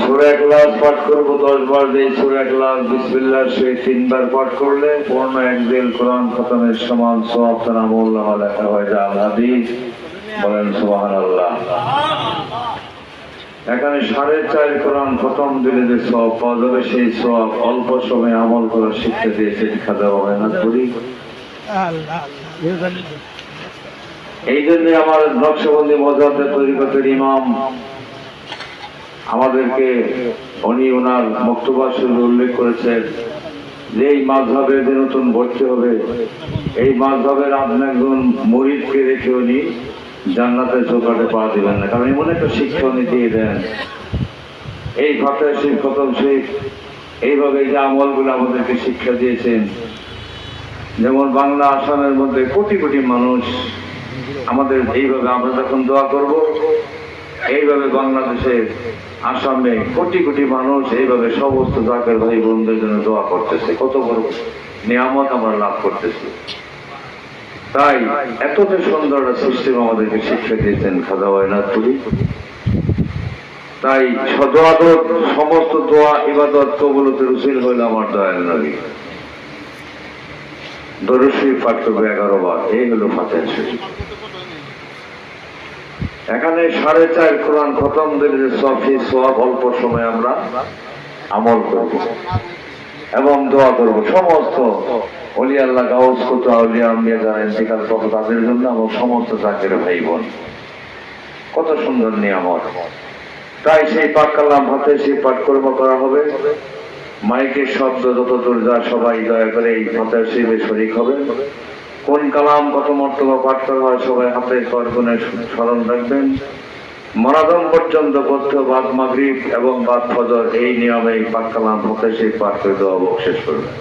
সুরা ক্লাস পাঠ করব দশ বার দিয়ে সুরা ক্লাস বিসমিল্লাহ সে তিনবার পাঠ করলে পূর্ণ একদিন কোরআন খতমের সমান সব তার আমল লেখা হয় যা হাদিস। বলেন সুবাহান আল্লাহ এখানে সাড়ে চার কোরআন খতম দিলে যে সব পাওয়া যাবে সেই সব অল্প সময়ে আমল করার শিক্ষা দিয়েছে খাদা হবে না করি। এই জন্য আমার নকশবন্দি মজাদের তরিকতের ইমাম আমাদেরকে উনি ওনার বক্তব্য উল্লেখ করেছেন যে এই মাঝভাবে যে নতুন ভর্তি হবে, এই মাঝভাবের আপনি একজন মরিদকে রেখে উনি জান্নাতে চৌকাটে পা দিবেন না। কারণ এমন একটা শিক্ষা উনি দিয়ে দেন। এই ফাতে শিখ খতম শিখ এইভাবে যে আমলগুলো আমাদেরকে শিক্ষা দিয়েছেন, যেমন বাংলা আসামের মধ্যে কোটি কোটি মানুষ আমাদের এইভাবে আমরা যখন দোয়া করব এইভাবে বাংলাদেশের আসামে কোটি কোটি মানুষ এইভাবে সমস্ত জাকের ভাই বোনদের জন্য দোয়া করতেছে। কত বড় নিয়ামত আমরা লাভ করতেছি। তাই এতটা সুন্দর একটা সিস্টেম আমাদেরকে শিক্ষা দিয়েছেন খাদা পুরী তাই সদোয়াদত, সমস্ত দোয়া, ইবাদত কবুলতে রুসিল হইল আমার দয়াল নবী। দরুশি পাঠ করবে এগারো বার। এই হলো ফাতেহ শরীফ। এখানে সাড়ে চার কোরআন খতম দিলে সফি সব অল্প সময় আমরা আমল করব এবং দোয়া করব। সমস্ত অলি আল্লাহ গাউস কত আউলিয়া আম্বিয়া যারা ইন্তিকাল করব তাদের জন্য এবং সমস্ত জাকের ভাই বোন। কত সুন্দর নিয়ামত। তাই সেই পাঠ কালাম হাতে সেই পাঠ কর্ম করা হবে। মাইকের শব্দ যত দূর যা সবাই দয়া করে এই ফাতেহ শিবে শরিক হবে। কোন কালাম কত মর্তবা পাঠ করা হয় সবাই হাতে করগুনে স্মরণ রাখবেন। মরাদম পর্যন্ত বদ্ধ, বাদ মাগরিব এবং বাদ ফজর এই নিয়মে পাঠ কালাম হতে সেই পাঠ করে দেওয়া শেষ করবেন